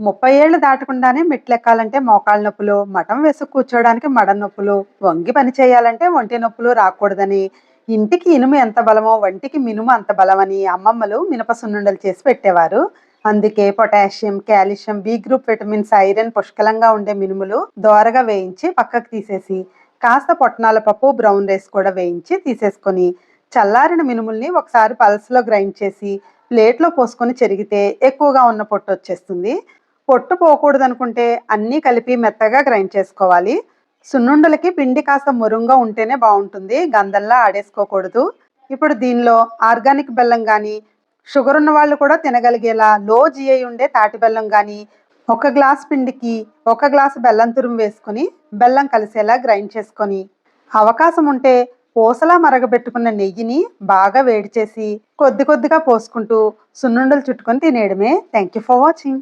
ముప్పై ఏళ్ళు దాటకుండానే మెట్లెక్కాలంటే మోకాళ్ళ నొప్పులు మఠం వేసి కూర్చోవడానికి మడ నొప్పులు వంగి పని చేయాలంటే ఒంటి నొప్పులు రాకూడదని. ఇంటికి ఇనుము ఎంత బలమో వంటికి మినుము అంత బలమని అమ్మమ్మలు మినప సున్నుండలు చేసి పెట్టేవారు. అందుకే potassium calcium B group vitamins iron పుష్కలంగా ఉండే మినుములు దోరగా వేయించి పక్కకు తీసేసి కాస్త పొట్టనాల పప్పు బ్రౌన్ రైస్ కూడా వేయించి తీసేసుకొని చల్లారిన మినుముల్ని ఒకసారి పల్స్లో గ్రైండ్ చేసి ప్లేట్లో పోసుకొని చెరిగితే ఎక్కువగా ఉన్న పొట్టు వచ్చేస్తుంది. పొట్టు పోకూడదు అనుకుంటే అన్నీ కలిపి మెత్తగా గ్రైండ్ చేసుకోవాలి. సున్నుండలకి పిండి కాస్త మురుంగా ఉంటేనే బాగుంటుంది. గంధంలా ఆడేసుకోకూడదు. ఇప్పుడు దీనిలో ఆర్గానిక్ బెల్లం కానీ షుగర్ ఉన్న వాళ్ళు కూడా తినగలిగేలా లో జిఐ ఉండే తాటి బెల్లం కానీ ఒక గ్లాస్ పిండికి ఒక గ్లాసు బెల్లం తురుము వేసుకొని బెల్లం కలిసేలా గ్రైండ్ చేసుకొని అవకాశం ఉంటే పూసలా మరగబెట్టుకున్న నెయ్యిని బాగా వేడి చేసి కొద్ది కొద్దిగా పోసుకుంటూ సున్నుండలు చుట్టుకొని తినేయడమే. Thank you for watching.